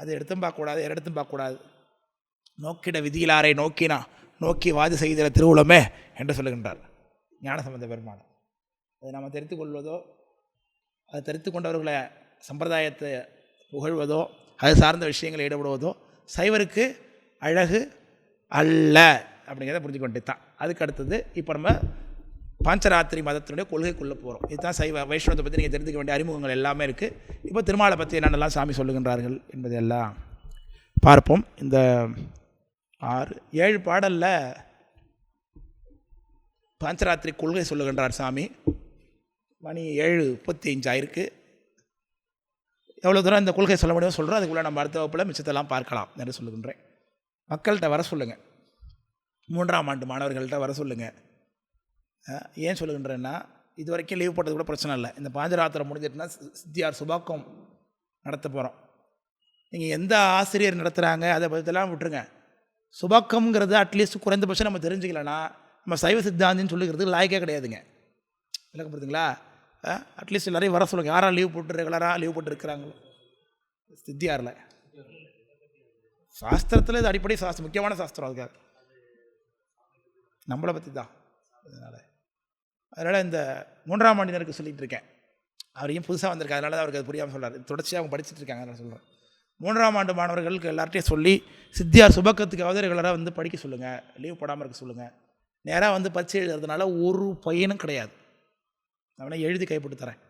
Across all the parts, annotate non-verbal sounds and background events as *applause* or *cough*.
அது எடுத்தும் பார்க்கக்கூடாது எடுத்தும் பார்க்கக்கூடாது. நோக்கிட விதியிலாரை நோக்கினா நோக்கி வாதி செய்கிற திருவுளமே என்று சொல்லுகின்றார். ஞானசம்பந்த பெருமான் அதை நாம் தெரிந்து கொள்வதோ அதை தெரிந்து கொண்டவர்களை சம்பிரதாயத்தை புகழ்வதோ அது சார்ந்த விஷயங்களை ஈடுபடுவதோ சைவருக்கு அழகு அல்ல அப்படிங்கிறத புரிஞ்சு கொண்டு தான் அதுக்கு அடுத்தது இப்போ நம்ம பாஞ்சராத்திரி மதத்தினுடைய கொள்கைக்குள்ளே போகிறோம் இதுதான் சைவ வைஷ்ணவத்தை பற்றி நீங்கள் தெரிஞ்சுக்க வேண்டிய அறிமுகங்கள் எல்லாமே இருக்குது இப்போ திருமாலை பற்றி என்னென்னலாம் சாமி சொல்லுகின்றார்கள் என்பதெல்லாம் பார்ப்போம். இந்த ஆறு ஏழு பாடலில் பாஞ்சராத்திரி கொள்கை சொல்லுகின்றார் சாமி. மணி ஏழு முப்பத்தி அஞ்சாயிருக்கு எவ்வளோ தூரம் இந்த கொள்கை சொல்ல முடியுமோ சொல்கிறோம் அதுக்குள்ளே நம்ம அடுத்த வகுப்பில் மிச்சத்தெல்லாம் பார்க்கலாம் என்று சொல்லுகின்றேன். மக்கள்கிட்ட வர சொல்லுங்கள் மூன்றாம் ஆண்டு மாணவர்கள்ட்ட வர சொல்லுங்கள் ஏன் சொல்லுகின்றேன்னா இது வரைக்கும் லீவ் போட்டது கூட பிரச்சனை இல்லை. இந்த பாஞ்சராத்திரம் முடிஞ்சிட்டுனா சித்தியார் சுபாக்கம் நடத்த போகிறோம் நீங்கள் எந்த ஆசிரியர் நடத்துகிறாங்க அதை பற்றிலாம் விட்டுருங்க. சுபாக்கம்ங்கிறது அட்லீஸ்ட் குறைந்தபட்சம் நம்ம தெரிஞ்சுக்கலன்னா நம்ம சைவ சித்தாந்தின்னு சொல்லிக்கிறதுக்கு லாய்க்கே கிடையாதுங்க. விளக்கம் புரியுதுங்களா? அட்லீஸ்ட் எல்லாரையும் வர சொல்லுங்கள் யாராக லீவ் போட்டு ரெகுலராக லீவ் போட்டுருக்கிறாங்களோ? சித்தியாரில். சாஸ்திரத்தில் இது அடிப்படை சாஸ்திரம். முக்கியமான சாஸ்திரம் அதுக்காக. நம்மளை பற்றி தான் அதனால். அதனால் இந்த மூன்றாம் ஆண்டினருக்கு சொல்லிகிட்டு இருக்கேன். அவரையும் புதுசாக வந்திருக்காரு அதனால தான் அவருக்கு அது புரியாமல் சொல்கிறார் தொடர்ச்சியாக அவங்க படிச்சுட்டு இருக்காங்க. அதனால் சொல்கிறேன் மூன்றாம் ஆண்டு மாணவர்களுக்கு எல்லார்ட்டையும் சொல்லி சித்தியார் சுபக்கத்துக்காவது ரெகுலராக வந்து படிக்க சொல்லுங்கள் லீவ் போடாமல் இருக்க சொல்லுங்கள் நேராக வந்து பரீட்சை எழுதுறதுனால ஒரு பையனும் கிடையாது. நான் எழுதி கைப்பட்டு தரேன்.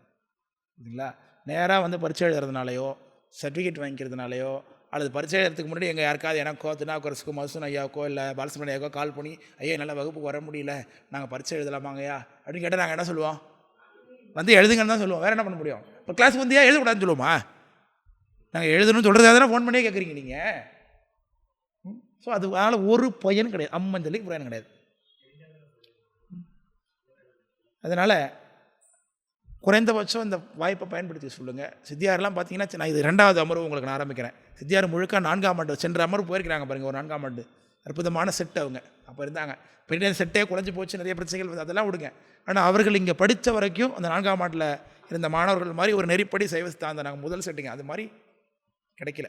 சரிங்களா? நேராக வந்து பரீட்சை எழுதுறதுனாலையோ சர்டிஃபிகேட் வாங்கிக்கிறதுனாலையோ அல்லது பரீட்சை எழுதுறதுக்கு முன்னாடி எங்கள் யாருக்காவது எனக்கோ திருநாவுக்கரசுக்கோ மதுசூன் ஐயாவுக்கோ இல்லை பாலசுமணி ஐயாவுக்கோ கால் பண்ணி ஐயா என்னால் வகுப்புக்கு வர முடியல. நாங்கள் பரீட்சை எழுதலாமாங்கய்யா அப்படின்னு கேட்டால் நாங்கள் என்ன சொல்லுவோம்? வந்து எழுதுங்கன்னு தான் சொல்லுவோம். வேறு என்ன பண்ண முடியும்? இப்போ கிளாஸ் வந்தியா எழுதக்கூடாதுன்னு சொல்லுவோமா? நாங்கள் எழுதணும்னு சொல்கிறதா தானே ஃபோன் பண்ணியே கேட்குறீங்க நீங்கள் ஸோ அது அதனால் ஒரு பையனும் கிடையாது. அம்மஞ்சலிக்கு பையனும் கிடையாது. அதனால் குறைந்தபட்சம் இந்த வாய்ப்பை பயன்படுத்தி சொல்லுங்கள் சித்தியாரெலாம் பார்த்தீங்கன்னா நான் இது ரெண்டாவது அமர்வு உங்களுக்கு நான் ஆரம்பிக்கிறேன். சித்தியார் முழுக்க நான்காம் ஆண்டு சென்ற அமர்வு போயிருக்கிறாங்க பாருங்க ஒரு நான்காம் ஆண்டு. அற்புதமான செட் அவங்க. அப்போ இருந்தாங்க. பெரிய செட்டே குறைஞ்சி போச்சு நிறைய பிரச்சனைகள் வந்து அதெல்லாம் விடுங்க. ஆனால் அவர்கள் இங்கே படித்த வரைக்கும் அந்த நான்காம் ஆண்டில் இருந்த மாணவர்கள் மாதிரி ஒரு நெறிப்படி சைவ சித்தாந்தம் நாங்கள் முதல் செட்டுங்க அது மாதிரி கிடைக்கல.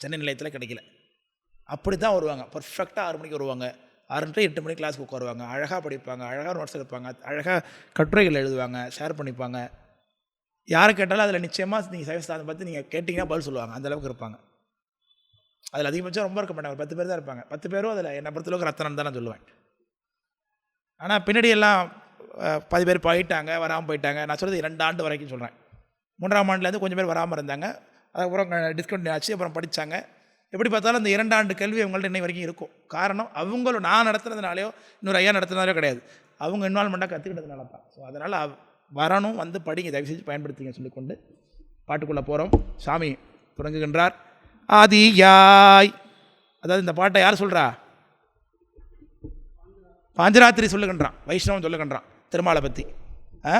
சென்னை நிலையத்தில் கிடைக்கல. அப்படி தான் வருவாங்க பர்ஃபெக்டாக ஆறு மணிக்கு வருவாங்க. ஆறு டு எட்டு மணிக்கு கிளாஸ்க்கு உட்காருவாங்க அழகாக படிப்பாங்க அழகாக நோட்ஸ் எடுப்பாங்க அழகாக கட்டுரைகள் எழுதுவாங்க ஷேர் பண்ணிப்பாங்க. யாரை கேட்டாலும் அதில் நிச்சயமாக நீங்கள் சைவ அதை பார்த்து நீங்கள் கேட்டிங்கன்னா பதில் சொல்லுவாங்க. அந்தளவுக்கு இருப்பாங்க. அதில் அதிகபட்சம் ரொம்ப இருக்க மாட்டாங்க. பத்து பேர் தான் இருப்பாங்க. பத்து பேரும் அதில் என்னை பொறுத்தளவுக்கு ரத்தனம் தான் நான் சொல்லுவேன். ஆனால் பின்னாடி எல்லாம் பாதி பேர் போயிட்டாங்க வராமல் போயிட்டாங்க. நான் சொல்கிறது ரெண்டு ஆண்டு வரைக்கும் சொல்கிறேன் மூன்றாம் ஆண்டுலேருந்து கொஞ்சம் பேர் வராமல் இருந்தாங்க. அதுக்கப்புறம் டிஸ்கவுண்ட் ஆச்சு. அப்புறம் படித்தாங்க எப்படி பார்த்தாலும் அந்த இரண்டாண்டு கல்வி அவங்கள்ட்ட இன்னை வரைக்கும் இருக்கும். காரணம் அவங்களும் நான் நடத்துனதுனாலையோ இன்னொரு ஐயா நடத்துனாலையோ கிடையாது. அவங்க இன்வால்மெண்ட்டாக கற்றுக்கிட்டதுனால தான் ஸோ அதனால் வரணும் வந்து படிங்க தயவு செஞ்சு பயன்படுத்திங்க சொல்லிக்கொண்டு பாட்டுக்குள்ளே போகிறோம் சாமி தொடங்குகின்றார் ஆதியாய். அதாவது இந்த பாட்டை யார் சொல்கிறா பாஞ்சராத்திரி சொல்லுகின்றான். வைஷ்ணவன் சொல்லுகின்றான் திருமாலை பற்றி ஆ?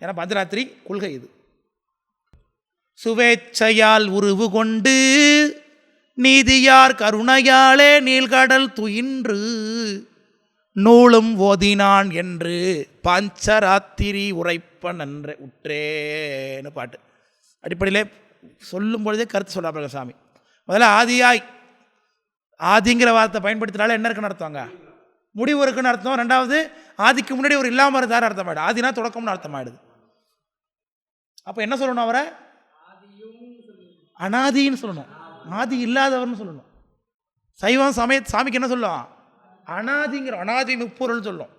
ஏன்னா பாஞ்சராத்திரி கொள்கை இது. சுவேச்சையால் உருவு கொண்டு நீதியார் கருணையாலே நீள்கடல் துயின்று நூலும் ஓதினான் என்று பஞ்சராத்திரி உரைப்பன் நன்ற உற்றேன்னு பாட்டு. அடிப்படையிலே சொல்லும் பொழுதே கருத்து சொல்கிறாங்க சாமி முதல்ல ஆதியாய் ஆதிங்கிற வார்த்தை பயன்படுத்தினால என்ன இருக்குன்னு அர்த்தங்க? முடிவு இருக்குன்னு அர்த்தம். ரெண்டாவது ஆதிக்கு முன்னாடி ஒரு இல்லாமல் இருந்தார் அர்த்தம் ஆதினா தொடக்கம்னு அர்த்தமாயிடுது. அப்போ என்ன சொல்லணும் அவரை? அனாதின்னு சொல்லணும். ஆதி இல்லாதவர்னு சொல்லணும். சைவம் சமய சாமிக்கு என்ன சொல்லும்? அனாதிங்கிற அனாதி முப்பொருள்னு சொல்லும்.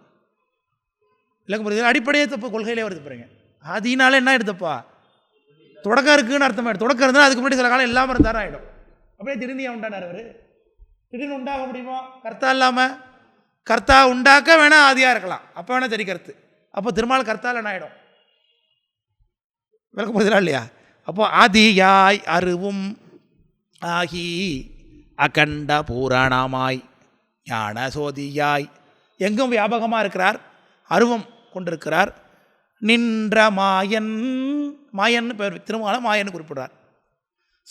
இல்லைங்க புரியுது? அடிப்படையே தப்பு கொள்கையிலே வருது பாருங்க. ஆதினால என்ன எடுத்தப்பா தொடக்கம் இருக்குன்னு அர்த்தம் ஆயிடும் தொடக்கம் இருந்தால் அதுக்கு முன்னாடி சில காலம் இல்லாமல் இருந்தாலும் ஆகிடும் அப்படியே திடீர்னு ஏன் உண்டானார் அவர். திடீர்னு உண்டாக முடியுமா? கர்த்தா இல்லாமல் கர்த்தா உண்டாக்க வேணால் ஆதியாக இருக்கலாம். அப்போ வேணால் சரி கருத்து. அப்போ திருமால் கர்த்தால என்ன ஆகிடும் விளக்க போதுதா இல்லையா? அப்போ ஆதியாய் அருவும் ஆகி அகண்ட பூராணமாய் ஞான சோதியாய் எங்கும் வியாபகமாக இருக்கிறார் அருவம் கொண்டிருக்கிறார். நின்ற மாயன் மாயன் பெயர் திருமால மாயன் குறிப்பிடுறார்.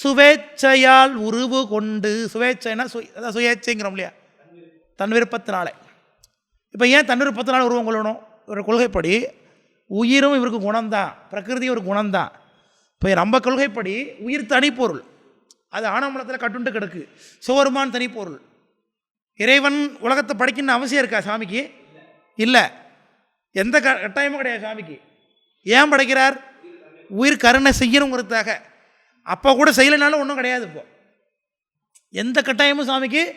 சுவேச்சையால் உருவு கொண்டு சுவேச்சைனா சு அதான் சுயேச்சைங்கிறோம் இல்லையா? தன் விருப்பத்தினாலே இப்போ ஏன் தன் விருப்பத்தினால உருவம் கொள்ளணும்? ஒரு கொள்கைப்படி உயிரும் இவருக்கு குணம்தான் பிரகிருதி ஒரு குணம்தான். இப்போ நம்ம கொள்கைப்படி உயிர் தனிப்பொருள். அது ஆனமலத்தில் கட்டுண்டு கிடக்கு. சிவருமான் தனி பொருள் இறைவன் உலகத்தை படைக்கணும்னு அவசியம் இருக்கா சாமிக்கு? இல்லை. எந்த க கட்டாயமும் கிடையாது சாமிக்கு. ஏன் படைக்கிறார்? உயிர் கருணை செய்யணுங்கிறதுக்காக. அப்போ கூட செய்யலைனாலும் ஒன்றும் கிடையாது இப்போ. எந்த கட்டாயமும் சாமிக்கு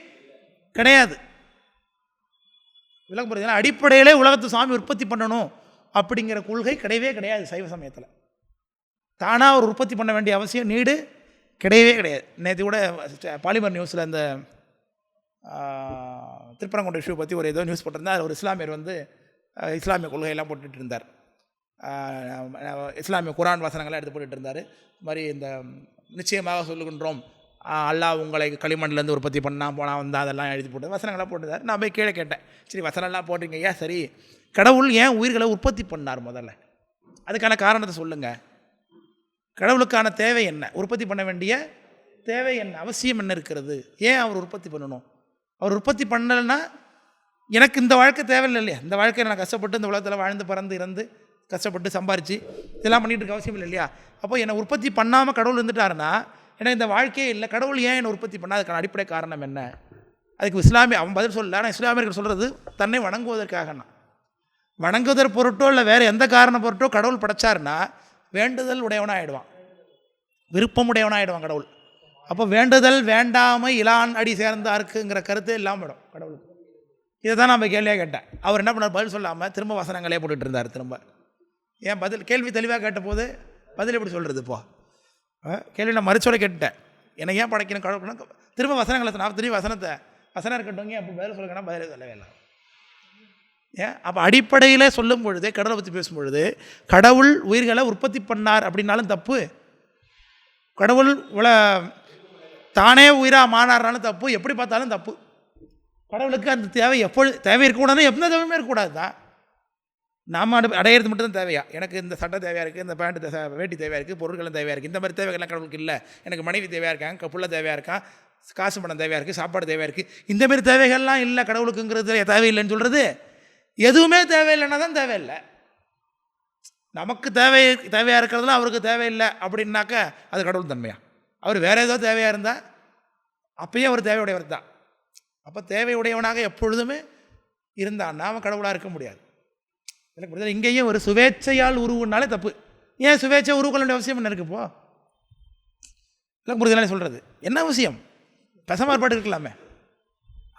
கிடையாது. விளக்கம் புரியுதுங்களா? அடிப்படையிலே உலகத்தை சாமி உற்பத்தி பண்ணணும் அப்படிங்கிற கொள்கை கிடையவே கிடையாது சைவ சமயத்தில். தானாக ஒரு உற்பத்தி பண்ண வேண்டிய அவசியம் நீடு கிடையவே கிடையாது. நேற்று கூட பாலிமர் நியூஸில் அந்த திருப்பரங்குன்ற இஷ்யூ பற்றி ஒரு ஏதோ நியூஸ் போட்டிருந்தா ஒரு இஸ்லாமியர் வந்து இஸ்லாமிய கொள்கையெல்லாம் போட்டுட்டு இருந்தார். இஸ்லாமிய குரான் வசனங்கள்லாம் எடுத்து போட்டுட்டு இருந்தார். இது மாதிரி இந்த நிச்சயமாக சொல்லுகின்றோம் அல்லாஹ் உங்களை களிமண்லேருந்து உற்பத்தி பண்ணால் போனால் வந்தால் அதெல்லாம் எழுதி போட்டு வசனங்கள்லாம் போட்டுருந்தார். நான் போய் கீழே கேட்டேன். சரி வசனம்லாம் போட்டிருக்கீங்க ஏன் சரி? கடவுள் ஏன் உயிர்களை உற்பத்தி பண்ணார் முதல்ல? அதுக்கான காரணத்தை சொல்லுங்கள் கடவுளுக்கான தேவை என்ன? உற்பத்தி பண்ண வேண்டிய தேவை என்ன? அவசியம் என்ன இருக்கிறது? ஏன் அவர் உற்பத்தி பண்ணணும்? அவர் உற்பத்தி பண்ணலைன்னா எனக்கு இந்த வாழ்க்கை தேவையில்லை இல்லையா? இந்த வாழ்க்கையில் நான் கஷ்டப்பட்டு இந்த உலகத்தில் வாழ்ந்து பிறந்து இறந்து கஷ்டப்பட்டு சம்பாரித்து இதெல்லாம் பண்ணிட்டு இருக்க அவசியம் இல்லை இல்லையா? அப்போ என்னை உற்பத்தி பண்ணாமல் கடவுள் இருந்துட்டாருன்னா எனக்கு இந்த வாழ்க்கையே இல்லை. கடவுள் ஏன் என்னை உற்பத்தி பண்ணால் அதுக்கான அடிப்படை காரணம் என்ன? அதுக்கு இஸ்லாமிய அவன் பதில் சொல்லல ஆனால் இஸ்லாமியர்கள் சொல்கிறது தன்னை வணங்குவதற்காகனா வணங்குவதற் பொருட்டோ இல்லை வேறு எந்த காரணம் பொருட்டோ கடவுள் படைச்சாருன்னா வேண்டுதல் உடையவனாக ஆயிடுவான் விருப்பம் உடையவனாக கடவுள். அப்போ வேண்டுதல் வேண்டாமை இலான் அடி சேர்ந்தாருக்குங்கிற கருத்து இல்லாமல் விடும் கடவுளுக்கு. இதை தான் நம்ம கேள்வியாக கேட்டேன். அவர் என்ன பண்ணார்? பதில் சொல்லாமல் திரும்ப வசனங்களே போட்டுட்டு இருந்தார் திரும்ப. ஏன் பதில் கேள்வி தெளிவாக கேட்டபோது பதில் எப்படி சொல்கிறது இப்போ கேள்வி நான் மறுச்சோட கேட்டுட்டேன். என்னை ஏன் படைக்கணும் கடவுள்னா திரும்ப வசனங்களை நான் திரும்பி வசனத்தை வசனம் இருக்கட்டும் அப்போ பதில் சொல்லுங்கன்னா பதிலே சொல்லவே இல்லை. ஏன் அப்போ அடிப்படையில் சொல்லும் பொழுது கடவுளை பற்றி பேசும்பொழுது கடவுள் உயிர்களை உற்பத்தி பண்ணார் அப்படின்னாலும் தப்பு. கடவுள் உல தானே உயிராக மாறாருனாலும் தப்பு. எப்படி பார்த்தாலும் தப்பு. கடவுளுக்கு அந்த தேவை எப்பொழுது தேவை இருக்கக்கூடாதுன்னா எந்த தேவையுமே இருக்கக்கூடாது தான் நாம் அடை அடையிறது மட்டும் தான் தேவையா? எனக்கு இந்த சட்டை தேவையாக இருக்குது இந்த பேண்ட் தேவை வேட்டி தேவையாக இருக்குது பொருட்களும் தேவையாக இருக்குது இந்த மாதிரி தேவைகள்லாம் கடவுளுக்கு இல்லை. எனக்கு மனைவி தேவையாக இருக்காங்க புள்ள தேவையாக இருக்கான் காசு பணம் தேவையாக இருக்குது சாப்பாடு தேவையாக இருக்குது இந்தமாரி தேவைகள்லாம் இல்லை கடவுளுக்குங்கிறது தேவையில்லைன்னு சொல்கிறது எதுவுமே தேவையில்லைன்னா தான் தேவையில்லை. நமக்கு தேவை தேவையாக இருக்கிறதுலாம் அவருக்கு தேவையில்லை அப்படின்னாக்க அது கடவுள் தன்மையா? அவர் வேறு ஏதோ தேவையாக இருந்தால் அப்பயும் அவர் தேவையுடையவர் தான். அப்போ தேவையுடையவனாக எப்பொழுதுமே இருந்தால் நாம் கடவுளாக இருக்க முடியாது. எனக்கு புரியுதா? இங்கேயும் ஒரு சுவேச்சையால் உருவுனாலே தப்பு. ஏன் சுவேச்சை உருவுக்க வேண்டிய அவசியம் என்ன இருக்குப்போ இல்லை புரிதலானே சொல்கிறது என்ன அவசியம்? பெசமாறுபாடு இருக்கலாமே.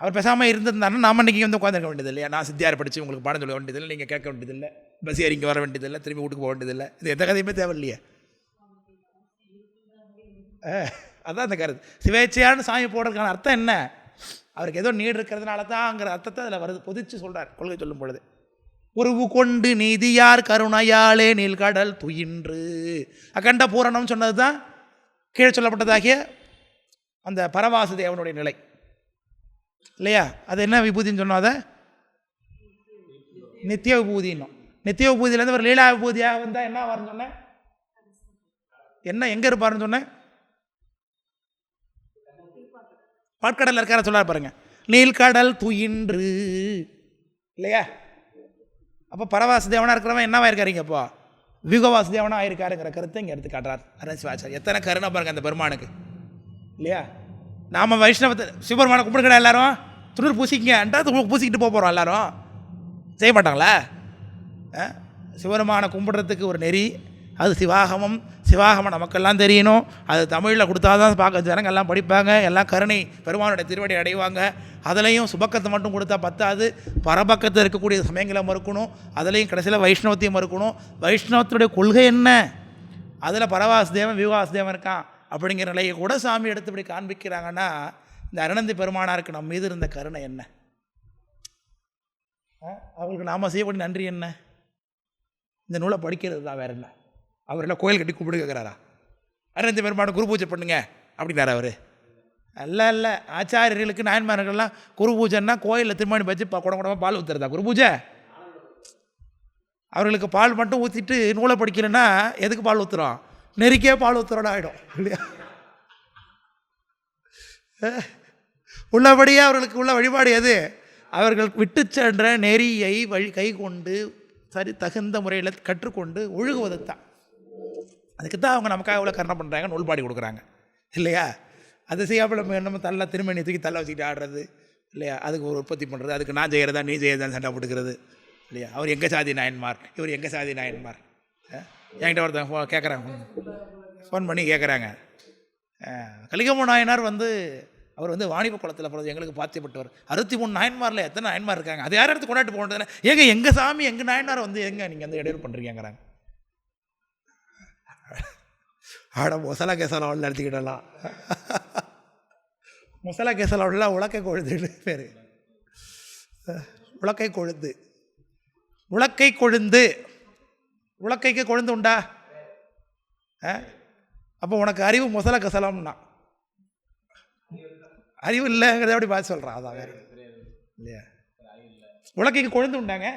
அவர் பேசாமல் இருந்திருந்தாருன்னா நாம் இன்றைக்கி வந்து உட்காந்துருக்க வேண்டியது இல்லையா நான் சித்தியார் படித்து உங்களுக்கு பாடம் சொல்ல வேண்டியதில்லை நீங்கள் கேட்க வேண்டியதில்லை பஸ் ஏறிங்க வர வேண்டியதில்லை திரும்பி வீட்டுக்கு போக வேண்டியதில்லை. இது எந்த கதையுமே தேவையில்லையே. ஆ, அதான் அந்த கருத்து. சிவேச்சையான சாமி போடுறதுக்கான அர்த்தம் என்ன? அவருக்கு ஏதோ நீடு இருக்கிறதுனால தான்ங்கிற அர்த்தத்தை அதில் வருது பொதிச்சு சொல்கிறார் கொள்கை சொல்லும் பொழுது. உருவு கொண்டு நீதியார் கருணையாலே நீள்கடல் துயின்று. அகண்ட பூரணம் சொன்னது தான் கீழே சொல்லப்பட்டதாகிய அந்த பரவாசு தேவனுடைய நிலை. இல்லையா? அது என்ன விபூதின்னு சொன்னோம் அதை? நித்திய விபூதின்னும் நித்திய விபூதியிலேருந்து ஒரு லீலா விபூதியாக வந்தால் என்ன வரும்னு சொன்னேன் என்ன எங்கே இருப்பாருன்னு சொன்னேன் பாட்கடலில் இருக்கார சொல்லார் பாருங்கள் நீல்கடல் துயின்று. இல்லையா? அப்போ பரவாசு தேவனாக இருக்கிறவன் என்னவா இருக்காருங்க அப்போ வியூகவாசு தேவனாக ஆயிருக்காருங்கிற கருத்தை இங்கே எடுத்து காட்டுறார். அரசிவாச்சார் எத்தனை கருணை பாருங்க அந்த பெருமானுக்கு. இல்லையா? நாம் வைஷ்ணவத்தை சிவபெருமானை கும்பிடுக்கடா எல்லாரும். துளிர் பூசிக்கங்கன்றா பூசிக்கிட்டு போக போகிறோம் எல்லாரும். செய்ய மாட்டாங்களா? ஆ? சிவபெருமானை கும்பிட்றதுக்கு ஒரு நெறி. அது சிவாகமம். சிவாகமம் நமக்கெல்லாம் தெரியணும். அது தமிழில் கொடுத்தா தான் பார்க்க ஜனங்கள் எல்லாம் படிப்பாங்க. எல்லாம் கருணை பெருமானுடைய திருவடி அடைவாங்க. அதுலேயும் சுபக்கத்தை மட்டும் கொடுத்தா பத்தாது. பரபக்கத்தில் இருக்கக்கூடிய சமயங்களை மறுக்கணும். அதுலேயும் கடைசியில் வைஷ்ணவத்தையும் மறுக்கணும். வைஷ்ணவத்துடைய கொள்கை என்ன? அதில் பரவாசுதேவன் விவாசுதேவன் இருக்கான். அப்படிங்கிற நிலையை கூட சாமி எடுத்து இப்படி காண்பிக்கிறாங்கன்னா இந்த அருணந்தி பெருமானாருக்கு நம்ம மீது இருந்த கருணை என்ன? ஆ? நாம் செய்யக்கூடிய நன்றி என்ன? இந்த நூலை படிக்கிறது தான் வேற என்ன? அவர் எல்லாம் கோயில் கட்டி கூப்பிடு கேட்குறாரா அருணந்தி பெருமானை குரு பூஜை பண்ணுங்க அப்படின்னாரு அவர்? அல்ல அல்ல ஆச்சாரியர்களுக்கு நாயன்மார்கள்லாம் குரு பூஜைன்னா கோயிலில் திருமணி வச்சு குடம் குடமாக பால் ஊற்றுறதா குரு பூஜை? அவர்களுக்கு பால் மட்டும் ஊற்றிட்டு நூலை படிக்கலைன்னா எதுக்கு பால் ஊற்றுறோம் நெருக்கே பால் ஊற்றுறோட ஆகிடும் இல்லையா? உள்ளபடியே அவர்களுக்கு உள்ள வழிபாடு எது? அவர்கள் விட்டு சென்ற நெறியை வழி கை கொண்டு சரி தகுந்த முறையில் கற்றுக்கொண்டு ஒழுகுவது தான் அதுக்கு தான் அவங்க நமக்காக இவ்வளோ கருணை பண்ணுறாங்க நூல் பாடி கொடுக்குறாங்க இல்லையா? அதை செய்யாமல் நம்ம நம்ம தள்ள திருமணி தூக்கி தள்ள வச்சுக்கிட்டு ஆடுறது இல்லையா? அதுக்கு ஒரு உற்பத்தி பண்ணுறது அதுக்கு நான் செய்கிறதா நீ செய்கிறதா சண்டை போட்டுக்கிறது இல்லையா? அவர் எங்கள் சாதி நாயன்மார்? இவர் எங்கள் சாதி நாயன்மார்? ஆ? என்கிட்ட ஒருத்தன் ஃபோ கேட்குறாங்க ஃபோன் பண்ணி கேட்குறாங்க கலிகம நாயனார் வந்து அவர் வந்து வாணிப குளத்தில் பிறகு எங்களுக்கு பாத்தியப்பட்டவர். அறுபத்தி மூணு நாயன்மாரில் எத்தனை நாயன்மார் இருக்காங்க? அது யார் எடுத்து கொண்டாட்டு போனதுல ஏங்க எங்கள் சாமி எங்கள் நாயனார் வந்து எங்க நீங்கள் வந்து இடையூறு பண்ணுறீங்கிறாங்க ஆட மொசலா கேசலாவில் நடத்திக்கிடலாம் மொசலா கேசலாவில் உலக்கை கொழுந்துன்னு பேர். உலக்கை கொழுந்து. உலக்கை கொழுந்து. உலக்கைக்கு கொழுந்து உண்டா? ஆ? அப்போ உனக்கு அறிவு முதல கசலம்னா. அறிவு இல்லைங்கிறத அப்படி பார்த்து சொல்கிறான் அதான் வேறு. இல்லையா? உலக்கைக்கு கொழுந்து உண்டாங்க?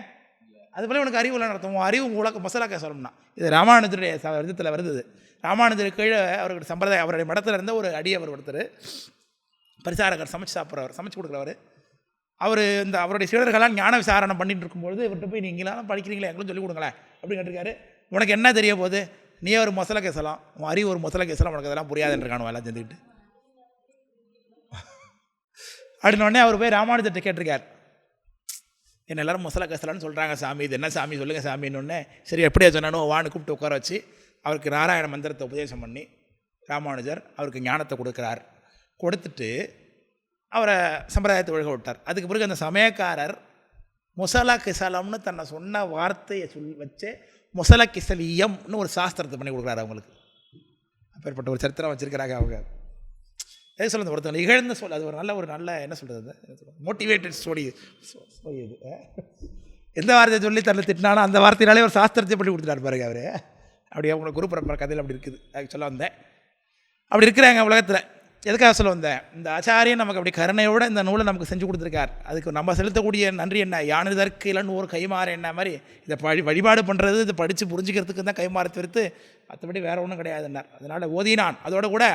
அது போல உனக்கு அறிவு இல்லைன்னு அர்த்தம் அறிவு உலக மசாலா கசலம்னா. இது ராமானுஜருடைய ச விதத்தில் வருது ராமானுஜர் கீழே அவருக்கு சம்பிரதாயம் அவருடைய மடத்தில் இருந்த ஒரு அடியவர் ஒருத்தர் பரிசாரகர் சமைச்சு சாப்பிட்றவர் சமைச்சு கொடுக்குறவர். அவர் இந்த அவருடைய சீடர்களாம் ஞான விசாரணை பண்ணிட்டு இருக்கும்பொழுது இவர்கிட்ட போய் நீங்களாம் படிக்கிறீங்களே எங்களும் சொல்லிக் கொடுங்களேன் அப்படின்னு கேட்டிருக்காரு. உனக்கு என்ன தெரிய போகுது? நீ ஒரு மொசலை கேசலாம். உன் அறிவு ஒரு மொசலை கேசலாம். உனக்கு அதெல்லாம் புரியாதுன்னு இருக்கானு எல்லாம் சேர்ந்துக்கிட்டு *laughs* அப்படின்னு உடனே அவர் போய் ராமானுஜர்கிட்ட கேட்டிருக்கார். என்ன எல்லாரும் மொசல கேசலான்னு சொல்கிறாங்க சாமி. இது என்ன சாமி? சொல்லுங்கள் சாமின்னு சரி எப்படியா சொன்னானோ வான்னு கூப்பிட்டு உட்கார வச்சு அவருக்கு நாராயண மந்திரத்தை உபதேசம் பண்ணி ராமானுஜர் அவருக்கு ஞானத்தை கொடுக்குறார். கொடுத்துட்டு அவரை சம்பிரதாயத்தை ஒழுக விட்டார். அதுக்கு பிறகு அந்த சமயக்காரர் முசலா கிசலம்னு தன்னை சொன்ன வார்த்தையை சொல் வச்சு முசல கிசலியம்னு ஒரு சாஸ்திரத்தை பண்ணி கொடுக்குறாரு அவங்களுக்கு. அப்பேற்பட்ட ஒரு சரித்திரம் வச்சுருக்கிறாங்க அவங்க. எது சொல்லுறது ஒருத்தவங்க இகழ்ந்து சொல் அது ஒரு நல்ல ஒரு நல்ல என்ன சொல்கிறது மோட்டிவேட்டட் ஸ்டோரி ஸ்டோரி இது. எந்த வார்த்தையை சொல்லி தரல திட்டினாலும் அந்த வார்த்தையினாலே ஒரு சாஸ்திரத்தை பண்ணி கொடுத்துட்டாரு பாருங்க அவர். அப்படியே உங்களை குரு பரம்பரை கதையில் அப்படி இருக்குது. அதுக்கு சொல்ல வந்தேன். அப்படி இருக்கிறாங்க உலகத்தில். எதுக்காக சொல்ல வந்தேன்? இந்த ஆச்சாரியன் நமக்கு அப்படி கருணையோட இந்த நூலை நமக்கு செஞ்சு கொடுத்துருக்கார். அதுக்கு நம்ம செலுத்தக்கூடிய நன்றி என்ன? யானிதற்கு இல்லைன்னு ஒரு கைமாறு என்ன மாதிரி? இதை வழி வழிபாடு பண்ணுறது இதை படித்து புரிஞ்சுக்கிறதுக்கு தான் கைமாறு தவிர்த்து மற்றபடி வேற ஒன்றும் கிடையாதுன்னார் அதனால் ஓதினான். அதோட கூட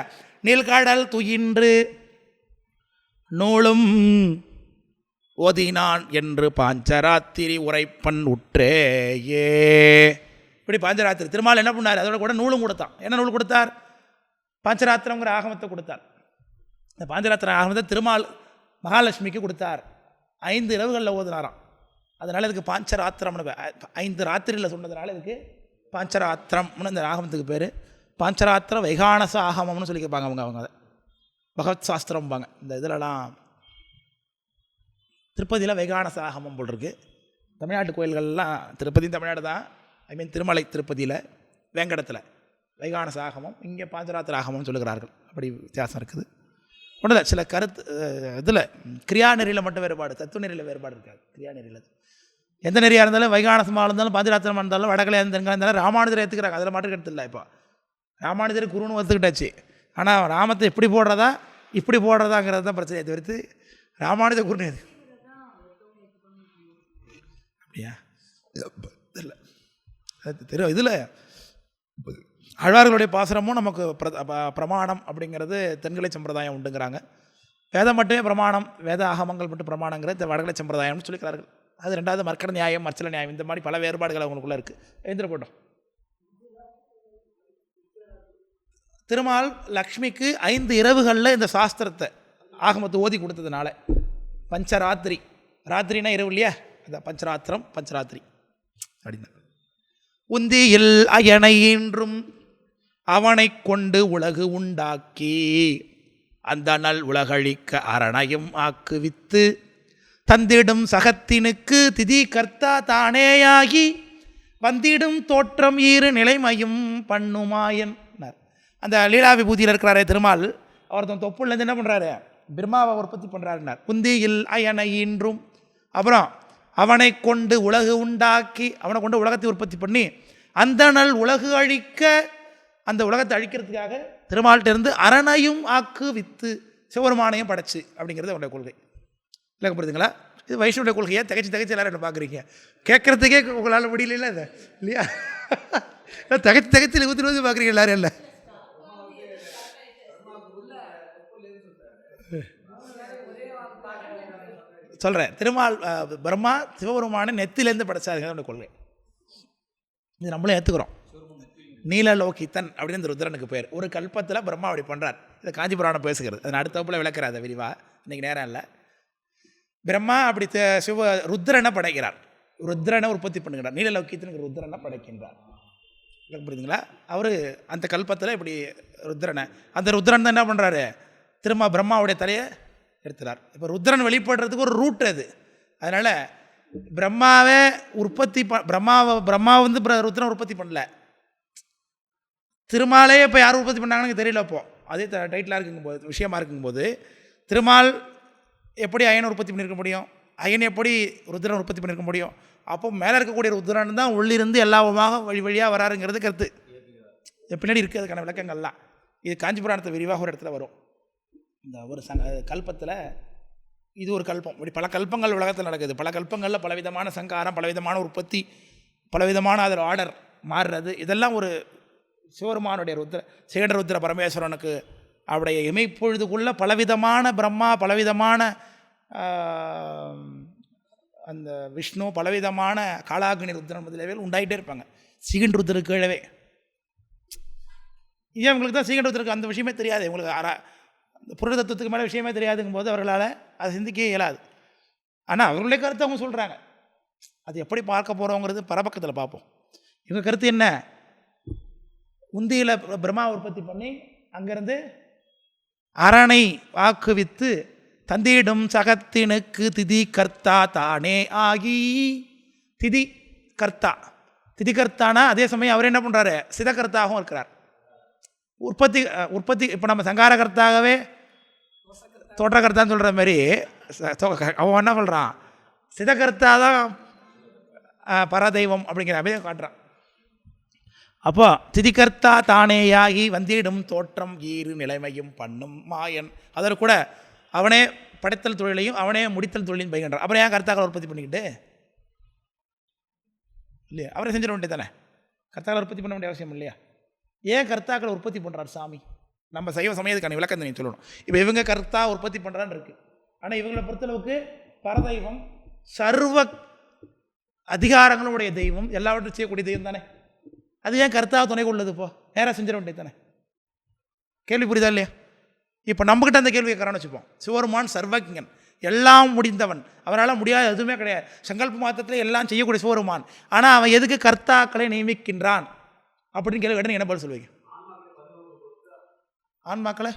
நீல்காடல் துயின்று நூலும் ஓதினான் என்று பாஞ்சராத்திரி உரைப்பன் உற்றேயே. இப்படி பாஞ்சராத்திரி. திருமால் என்ன பண்ணார்? அதோட கூட நூலும் கொடுத்தான். என்ன நூல் கொடுத்தார்? பாஞ்சராத்திரங்கிற ஆகமத்தை கொடுத்தார். இந்த பாஞ்சராத்திர ஆகமத்தை திருமால் மகாலட்சுமிக்கு கொடுத்தார். ஐந்து இரவுகளில் ஓதுனாராம். அதனால் இதுக்கு பாஞ்சராத்திரம்னு ஐந்து ராத்திரியில் சொன்னதுனால இதுக்கு பாஞ்சராத்திரம்னு இந்த ஆகமத்துக்கு பேர். பாஞ்சராத்திரம் வைகானச ஆகமம்னு சொல்லி கேட்பாங்க அவங்க அவங்க அதை. பகவத் சாஸ்திரம்பாங்க. இந்த இதிலலாம் திருப்பதியில் வைகானச ஆகமம் போல் இருக்கு. தமிழ்நாட்டு கோயில்கள்லாம் திருப்பதி தமிழ்நாடு தான் ஐ மீன் திருமலை திருப்பதியில் வேங்கடத்தில் வைகானச ஆகமம் இங்கே பாஞ்சராத்திர ஆகமம்னு சொல்லுகிறார்கள். அப்படி வித்தியாசம் இருக்குது. ஒன்றும் இல்லை சில கருத்து இதில் கிரியா நெறியில் மட்டும் வேறுபாடு தத்துவ நெறியில் வேறுபாடு இருக்காது கிரியா நெறியில். எந்த நெறியாக இருந்தாலும் வைகானசமாக இருந்தாலும் பாஞ்சராத்திரமாக இருந்தாலும் வடகலையாக இருந்தாலும் இருந்தாலும் ராமானுஜரை ஏற்றுக்கிறாங்க அதில் மாற்று கருத்து இல்லை இப்போ. ராமானுஜர் குருன்னு ஒத்துக்கிட்டாச்சு. ஆனால் ராமத்தை எப்படி போடுறதா இப்படி போடுறதாங்கிறது தான் பிரச்சனையை தவிர்த்து ராமானுஜ குருன்னு எது அப்படியா? இல்லை அது தெரியும் இதில் ஆழ்வார்களுடைய பாசுரமும் நமக்கு பிர பிரமாணம் அப்படிங்கிறது தென்கலை சம்பிரதாயம் உண்டுங்கிறாங்க. வேதம் மட்டுமே பிரமாணம் வேத ஆகமங்கள் மட்டும் பிரமாணங்கிறது வடகலை சம்பிரதாயம்னு சொல்லிக்கிறார்கள். அது ரெண்டாவது மர்க்கட நியாயம் மர்ச்சல நியாயம் இந்த மாதிரி பல வேறுபாடுகள் அவங்களுக்குள்ள இருக்குது எழுந்திர போட்டோம். திருமால் லக்ஷ்மிக்கு ஐந்து இரவுகளில் இந்த சாஸ்திரத்தை ஆகமத்தை ஓதி கொடுத்ததுனால. பஞ்சராத்திரி. ராத்திரினா இரவு இல்லையா? அந்த பஞ்சராத்திரம் பஞ்சராத்திரி. அப்படின்னா உந்தியில் அயனை இன்றும் அவனை கொண்டு உலகு உண்டாக்கி அந்த நல் உலகழிக்க அரணையும் ஆக்குவித்து தந்திடும் சகத்தினுக்கு திதி கர்த்தா தானேயாகி வந்திடும் தோற்றம் ஈறு நிலைமையும் பண்ணுமாயன் அந்த லீலா விபூதியில் இருக்கிறாரே திருமால் அவர் தன் தொப்புலேருந்து என்ன பண்ணுறாரு பிரம்மாவை உற்பத்தி பண்ணுறாருனார் குந்தியில் அயனை இன்றும் அப்புறம் அவனை கொண்டு உலகு உண்டாக்கி அவனை கொண்டு உலகத்தை உற்பத்தி பண்ணி அந்த நல் உலகு அழிக்க அந்த உலகத்தை அழிக்கிறதுக்காக திருமால்கிட்டேருந்து அரணையும் ஆக்கு வித்து சிவருமானையும் படைச்சு அப்படிங்கிறது அவனுடைய கொள்கை. இல்லை புரியுதுங்களா இது வைஷ்ணவனுடைய கொள்கையை? தகைச்சு தகைச்சு எல்லாரும் என்ன பார்க்குறீங்க கேட்குறதுக்கே உங்களால் முடியல இதை. இல்லையா? தகைச்சு தகைச்சு இருபத்தி இருபது பார்க்குறீங்க எல்லாரும் இல்லை? சொல்கிறேன் திருமால் பிரம்மா சிவபெருமானை நெத்திலேருந்து படைச்சாருங்க அவனுடைய கொள்கை. இது நம்மளும் ஏற்றுக்கிறோம் நீலலோகித்தன் அப்படின்னு அந்த ருத்ரனுக்கு பேர். ஒரு கல்பத்தில் பிரம்மா அப்படி பண்ணுறார் அது காஞ்சிபுராணம் பேசுகிறது. அது நான் அடுத்த அதை விரிவாக இன்றைக்கி நேரம் இல்லை. பிரம்மா அப்படி சிவ ருத்ரனை படைக்கிறார். ருத்ரனை உற்பத்தி பண்ணுகிறார். நீலலௌக்கியத்தின் ருத்ரனை படைக்கின்றார். உங்களுக்கு புரியுதுங்களா? அவர் அந்த கல்பத்தில் இப்படி ருத்ரனை அந்த ருத்ரன் தான் என்ன பண்ணுறாரு திரும்ப பிரம்மாவுடைய தலையை எடுத்துறார். இப்போ ருத்ரன் வெளிப்படுறதுக்கு ஒரு ரூட் அது. அதனால் பிரம்மாவை உற்பத்தி ப பிரம்மாவை பிரம்மா வந்து பிர- ருத்ரன் உற்பத்தி பண்ணல. திருமாலே இப்போ யார் உற்பத்தி பண்ணாங்கன்னு எனக்கு தெரியல அப்போ. அதே டைட்டிலாக இருக்குங்கும்போது விஷயமா இருக்கும்போது திருமால் எப்படி அயனை உற்பத்தி பண்ணியிருக்க முடியும்? அயன் எப்படி ருத்ரன் உற்பத்தி பண்ணியிருக்க முடியும்? அப்போ மேலே இருக்கக்கூடிய ருத்ரன் தான் உள்ளிருந்து எல்லாமாக வழி வழியாக வராருங்கிறது கருத்து. இது பின்னாடி இருக்குது அதுக்கான விளக்கங்கள்லாம். இது காஞ்சிபுராணத்தை விரிவாக ஒரு இடத்துல வரும். இந்த ஒரு சங்க கல்பத்தில் இது ஒரு கல்பம். இப்படி பல கல்பங்கள் உலகத்தில் நடக்குது. பல கல்பங்களில் பலவிதமான சங்காரம் பலவிதமான உற்பத்தி பலவிதமான அதில் ஆர்டர் மாறுறது. இதெல்லாம் ஒரு சிவருமானுடைய ருத்ர சேடருத்ர பரமேஸ்வரனுக்கு அவருடைய இமைப்பொழுதுக்குள்ள பலவிதமான பிரம்மா பலவிதமான அந்த விஷ்ணு பலவிதமான காலாகினி ருத்ரன் முதலியவைகள் உண்டாயிட்டே இருப்பாங்க. சிகன் ருத்ரருக்கு கீழவே. ஏன் உங்களுக்கு தான் சீக்கிரம் ருத்ரருக்கு அந்த விஷயமே தெரியாது. உங்களுக்கு அற அந்த புருட தத்துவத்துக்கு மேலே விஷயமே தெரியாதுங்கும் போது அவர்களால் அதை சிந்திக்க இயலாது. ஆனால் அவர்களுடைய கருத்தை அவங்க சொல்கிறாங்க அது எப்படி பார்க்க போகிறோங்கிறது பரபக்கத்தில் பார்ப்போம். இவங்க கருத்து என்ன? உந்தியில் பிரம்மா உற்பத்தி பண்ணி அங்கேருந்து அரணை வாக்குவித்து தந்திடும் சகத்தினுக்கு திதி கர்த்தா தானே ஆகி. திதி கர்த்தா. திதி கர்த்தானா? அதே சமயம் அவர் என்ன பண்ணுறாரு சிதகர்த்தாகவும் இருக்கிறார். உற்பத்தி உற்பத்தி இப்போ நம்ம சங்காரகர்த்தாகவே தோற்றகர்த்தான்னு சொல்கிற மாதிரி அவன் என்ன சொல்கிறான் சிதகர்த்தா தான் பரதெய்வம் அப்படிங்கிற மாதிரி காட்டுறான். அப்போ திதிகர்த்தா தானேயாகி வந்திடும் தோற்றம் ஈறு நிலைமையும் பண்ணும் மாயன். அதில் கூட அவனே படைத்தல் தொழிலையும் அவனே முடித்தல் தொழிலையும் பயின்றான் அப்புறம் ஏன் கர்த்தாக்களை உற்பத்தி பண்ணிக்கிட்டு? இல்லையா? அவரே செஞ்சிட வேண்டியது தானே கர்த்தாக்களை உற்பத்தி பண்ண வேண்டிய அவசியம் இல்லையா? ஏன் கர்த்தாக்களை உற்பத்தி பண்ணுறார் சாமி? நம்ம சைவ சமயத்துக்கான விளக்கம் நீ சொல்லணும். இப்போ இவங்க கர்த்தா உற்பத்தி பண்ணுறான்னு இருக்குது ஆனால் இவங்களை பொறுத்தளவுக்கு பரதெய்வம் சர்வ அதிகாரங்களுடைய தெய்வம் எல்லாவற்றையும் செய்யக்கூடிய தெய்வம் தானே? அது ஏன் கர்த்தா துணை கொள்ளுது இப்போ? நேராக செஞ்சிட வேண்டியது தானே? கேள்வி புரியுதா இல்லையா? இப்போ நம்மக்கிட்ட அந்த கேள்வி கேட்குறான்னு வச்சுப்போம். சிவருமான் சர்வஜன் எல்லாம் முடிந்தவன். அவரால் முடியாத எதுவுமே கிடையாது. சங்கல்ப மாத்திரத்தில் எல்லாம் செய்யக்கூடிய சிவருமான் ஆனால் அவன் எதுக்கு கர்த்தாக்களை நியமிக்கின்றான்? அப்படின்னு கேள்வி உடனே என்ன பதில் சொல்லுவீங்க? ஆன்மாக்களை?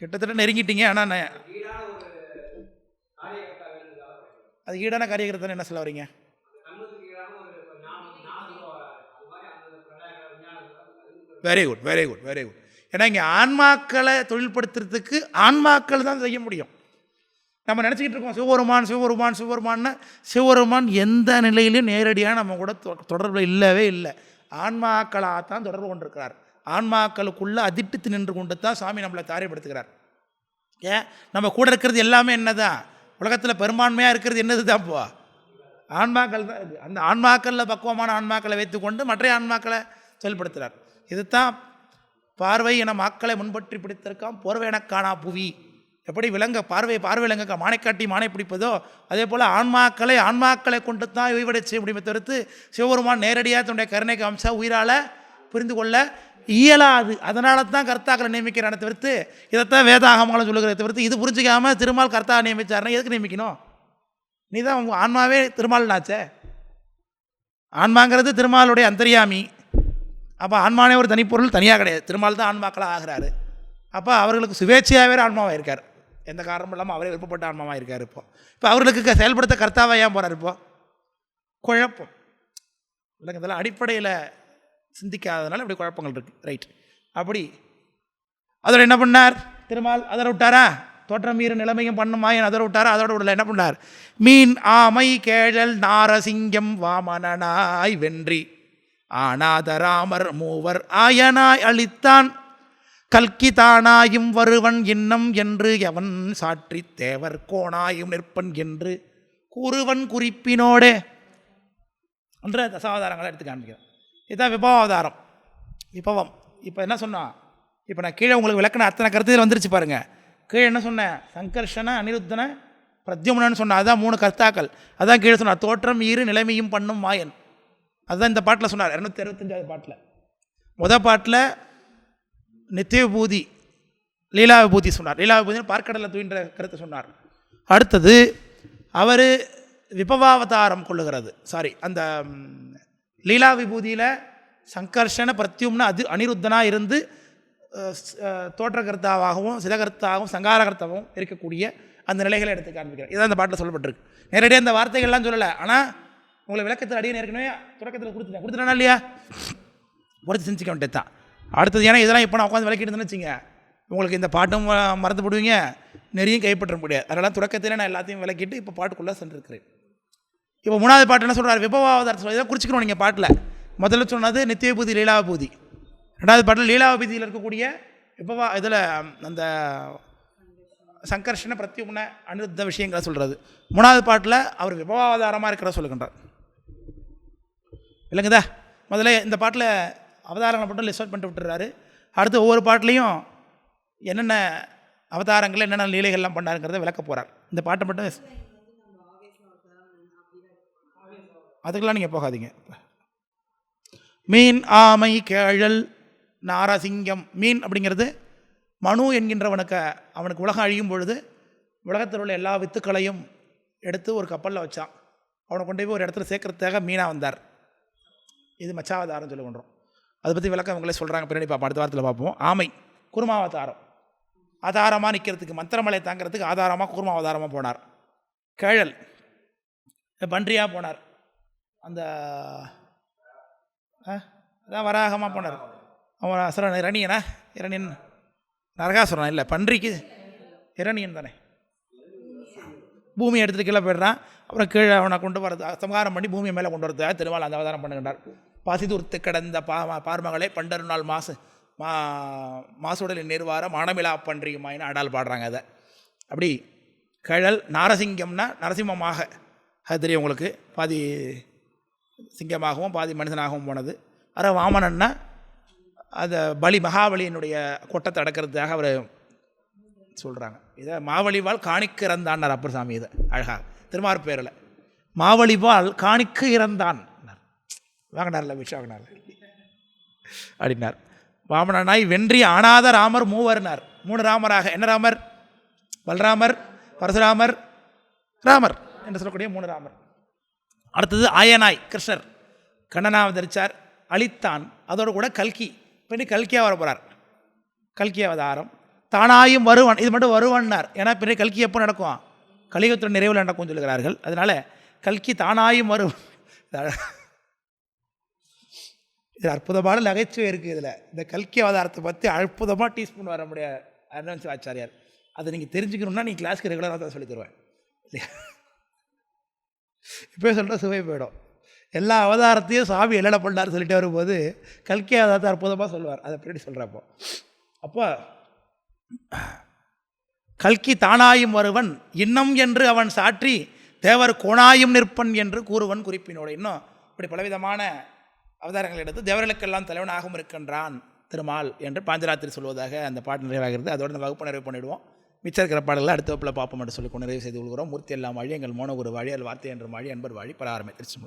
கிட்டத்தட்ட நெருங்கிட்டீங்க. ஆனால் நான் அது ஈடான காரியகர்த்தனை என்ன சொல்ல வரீங்க very good very good very good ஏன்னா இங்கே ஆன்மாக்களை தொழில்படுத்துறதுக்கு ஆன்மாக்கள் தான் செய்ய முடியும். நம்ம நினச்சிக்கிட்டு இருக்கோம் சிவபெருமான் சிவபெருமான் சிவபெருமான்னா. சிவபெருமான் எந்த நிலையிலையும் நேரடியாக நம்ம கூட தொ- இல்லவே இல்லை. ஆன்மாக்களாக தான் தொடர்பு கொண்டிருக்கிறார். ஆன்மாக்களுக்குள்ளே அதிட்டு நின்று கொண்டு தான் சாமி நம்மளை தாரியப்படுத்துகிறார் ஏன்? நம்ம கூட இருக்கிறது எல்லாமே என்னதான்? உலகத்தில் பெரும்பான்மையாக இருக்கிறது என்னது தான் இப்போ ஆன்மாக்கள் தான் இருக்குது அந்த ஆன்மாக்களில் பக்குவமான ஆன்மாக்களை வைத்துக்கொண்டு மற்ற ஆன்மாக்களை செயல்படுத்துகிறார் இதுதான் பார்வை என மாக்களை முன்பற்றி பிடித்திருக்கான் போர்வை காணா புவி. எப்படி விலங்க பார்வை பார்வை விலங்க மானைக்காட்டி மானை பிடிப்பதோ அதே போல் ஆன்மாக்களை ஆன்மாக்களை கொண்டு தான் ஓய்வடை செய்ய முடியுமே தவிர்த்து சிவபெருமான் நேரடியாக தன்னுடைய கருணை காமிச்சா உயிரால் புரிந்து கொள்ள இயலாது. அதனால தான் கர்த்தாக்களை நியமிக்கிறான தவிர்த்து இதைத்தான் வேதாகமங்களும் சொல்லுகிறத தவிர்த்து இது புரிஞ்சிக்காமல் திருமால் கர்த்தா நியமிச்சாருன்னா எதுக்கு நியமிக்கணும்? நீ தான் உங்கள் ஆன்மாவே திருமால்னாச்சே. ஆன்மாங்கிறது திருமாலுடைய அந்தரியாமி. அப்போ ஆன்மானே ஒரு தனிப்பொருள் தனியாக கிடையாது. திருமால் தான் ஆன்மாக்களாக ஆகிறாரு. அப்போ அவர்களுக்கு சுவேட்சையாகவே ஆன்மாவாக இருக்கார். எந்த காரணமும் இல்லாமல் அவரே விருப்பப்பட்ட ஆன்மாவாக இருக்கார் இப்போ. இப்போ அவர்களுக்கு செயல்படுத்த கர்த்தாவாக ஏன் போகிறார் இப்போ? குழப்பம். இல்லைங்க இதெல்லாம் அடிப்படையில் சிந்திக்காததுனால இப்படி குழப்பங்கள் இருக்குது ரைட் அப்படி. அதோட என்ன பண்ணார்? திருமால் அதோட விட்டாரா? தோற்றம் மீறு நிலைமையும் பண்ணுமா? என் அதோட விட்டாரா? அதோட விடல என்ன பண்ணார்? மீன் ஆமை கேழல் நாரசிங்கம் வாமனனாய் வென்றி. ஆனாதராமர் மூவர் ஆயனாய் அளித்தான். கல்கி தானாயும் வருவன் இன்னம் என்று எவன் சாற்றி தேவர் கோணாயும் நிற்பன் என்று கூறுவன் குறிப்பினோடே. என்ற தசாவதாரங்களை எடுத்து காண்பிக்கிறேன். இதுதான் விபவாவதாரம். விபவம். இப்போ என்ன சொன்னான் இப்போ நான் கீழே உங்களுக்கு விளக்கின அத்தனை கருத்துகள் வந்துருச்சு பாருங்க. கீழே என்ன சொன்னேன் சங்கர்ஷன அனிருத்தன பிரத்யும்னு சொன்னேன் அதான் மூணு கர்த்தாக்கள். அதான் கீழே சொன்னான் தோற்றம் ஈறு நிலைமையும் பண்ணும் மாயன். அதுதான் இந்த பாட்டில் சொன்னார். இரநூத்தி அறுபத்தஞ்சாவது பாட்டில். முத பாட்டில் நித்திய விபூதி லீலா விபூதி சொன்னார். லீலாவிபூதினு பார்க்கடலை தூயின்ற கருத்தை சொன்னார். அடுத்தது அவர் விபவாவதாரம் கொள்ளுகிறது. சாரி அந்த லீலா விபூதியில் சங்கர்ஷன பிரத்யும்னு அது அனிருத்தனாக இருந்து தோற்றகர்த்தாவாகவும் சிதகர்த்தாகவும் சங்காரகர்த்தாவும் இருக்கக்கூடிய அந்த நிலைகளை எடுத்து காண்பிக்கிறார். இதான் அந்த பாட்டில் சொல்லப்பட்டிருக்கு. நேரடியாக இந்த வார்த்தைகள்லாம் சொல்லலை. ஆனால் உங்களை விளக்கத்தில் அடியே ஏற்கனவே தொடக்கத்தில் கொடுத்துட்டேன். கொடுத்துட்டேனா இல்லையா? பொறுத்து செஞ்சுக்க வேண்டியது தான். அடுத்தது ஏன்னா இதெல்லாம் இப்போ நான் உட்காந்து விளக்கிட்டு வச்சுங்க. உங்களுக்கு இந்த பாட்டும் மறந்து போடுவீங்க. நிறையும் கைப்பற்ற முடியாது. அதனால் தொடக்கத்தில் நான் எல்லாத்தையும் விளக்கிட்டு இப்போ பாட்டுக்குள்ளே சென்றிருக்கிறேன். இப்போ மூணாவது பாட்டு என்ன சொல்கிறார் விபவாவதார சொல்லி இதை குறிச்சிக்கணும் நீங்கள் பாட்டில். முதல்ல சொன்னது நித்தியபூதி லீலாபூதி. ரெண்டாவது பாட்டில் லீலாபூதியில் இருக்கக்கூடிய விபவா இதில் அந்த சங்கர்ஷன பிரத்யும்ன அனுத்த விஷயங்களை சொல்கிறது மூணாவது பாட்டில் அவர் விபவாவதாரமாக இருக்கிற சொல்லுகின்றார். இல்லைங்கதா முதல்ல இந்த பாட்டில் அவதாரங்களை மட்டும் லிஸ்ட் அவுட் பண்ணிட்டு விட்டுறாரு. அடுத்து ஒவ்வொரு பாட்டிலையும் என்னென்ன அவதாரங்கள் என்னென்ன லீலைகள்லாம் பண்ணாருங்கிறத விளக்க போகிறார் இந்த பாட்டை மட்டும் அதுக்கெல்லாம் நீங்கள் போகாதீங்க. மீன் ஆமை கேழல் நாரசிங்கம். மீன் அப்படிங்கிறது மனு என்கின்றவனுக்கு அவனுக்கு உலகம் அழியும் பொழுது உலகத்தில் உள்ள எல்லா வித்துக்களையும் எடுத்து ஒரு கப்பலில் வச்சான். அவனை கொண்டு போய் ஒரு இடத்துல சேர்க்கறதுக்காக மீனாக வந்தார். இது மச்சாவதாரம் சொல்லி கொண்டோம் அதை பற்றி விளக்கம் இவங்களே சொல்கிறாங்க பின்னாடி பார்ப்போம். அடுத்த வாரத்தில் பார்ப்போம். ஆமை குருமாவதாரம். ஆதாரமாக நிற்கிறதுக்கு மந்திரமலை தாங்கிறதுக்கு ஆதாரமாக குருமாவதாரமாக போனார். கேழல் பன்றியாக போனார். அந்த ஆ, அதான் வராகமாக போனார். அவன் அசுரன் இரணியனா? இரணியன் நரகாசுரன்? இல்லை பன்றிக்கு இரணியன் தானே. பூமி எடுத்துகிட்டு கீழே போயிடுறான். அப்புறம் கீழே அவனை கொண்டு வரது சமகாரம் பண்ணி பூமியை மேலே கொண்டு வரதுக்காக திருமால் அந்த அவதாரம் பண்ணுகின்றார். பசிதுர்த்து கிடந்த பா பார்மகளே பண்டரு நாள் மாசு மா மாசுடலின் நிர்வார மானமிலா பன்றியுமாயின்னு அடால் பாடுறாங்க அதை. அப்படி கழல் நாரசிங்கம்னா நரசிம்மமாக அது தெரியும் உங்களுக்கு பாதி சிங்கமாகவும் பாதி மனிதனாகவும் போனது. அற வாமனன்னா அந்த பலி மகாபலியினுடைய கொட்டத்தை அடக்கிறதுக்காக அவர் சொல்கிறாங்க இதை மாவழிவால் காணிக்கு இறந்தான்னார் அப்பர் சாமி இதை அழகாக திருமார் பேரில். மாவழிவாள் காணிக்கு இறந்தான். வாங்கினார்ல விஷ வாங்கினார்ல. அப்படின்னார். வாமனாய் வென்றி ஆனாத ராமர் மூவர்னார். மூணு ராமராக என்ன ராமர்? பல்ராமர் பரசுராமர் ராமர் என்று சொல்லக்கூடிய மூணு ராமர். அடுத்தது ஆயனாய் கிருஷ்ணர். கண்ணனா அவதரிச்சார். அழித்தான். அதோடு கூட கல்கி. பின்னி கல்கியாக வர போகிறார் கல்கி அவதாரம். தானாயும் வருவன். இது மட்டும் வருவன்னார். ஏன்னா பின்னாடி கல்கி எப்போ நடக்கும்? கலியுகத்தின் நிறைவில் நடக்கும் சொல்லுகிறார்கள். அதனால் கல்கி தானாயும் வருவன் இது அற்புதமான நகைச்சுவை இருக்குது இதில். இந்த கல்கி அவதாரத்தை பற்றி அற்புதமாக டீஸ்பூன் வர முடியாது அருணாச்சி ஆச்சாரியார். அதை நீங்கள் தெரிஞ்சுக்கணும்னா நீங்கள் கிளாஸ்க்கு ரெகுலராக தான் சொல்லி தருவேன் இல்லையா? இப்போ சொல்கிற சுவை போயிடும். எல்லா அவதாரத்தையும் சாமி என்னென்ன பண்ணார் சொல்லிட்டு வரும்போது கல்கி அவதாரத்தை அற்புதமாக சொல்லுவார். அதை பின்னாடி சொல்கிறப்போ அப்போ கல்கி தானாயும் வருவன் இன்னம் என்று அவன் சாற்றி தேவர் கோணாயும் நிற்பன் என்று கூறுவன் குறிப்பினோடு. இன்னும் இப்படி பலவிதமான அவதாரங்கள் எடுத்து தேவர்களுக்கெல்லாம் தலைவனாகவும் இருக்கின்றான் திருமால் என்று பாஞ்சராத்திரி சொல்வதாக அந்த பாட்டு நிறைவாகிறது. அதோட இந்த வகுப்பு நிறைவு பண்ணிவிடுவோம் மிச்சம் இருக்கிற பாடல்களை அடுத்த வகுப்பில் பார்ப்போம் என்று சொல்லி கொண்டு நிறைவு செய்து கொள்கிறோம். மூர்த்தி எல்லாம் வழி எங்கள் மோனகுரு வழி அல் வார்த்தை என்ற வழி அன்பர் வழி பராரமே திருச்சி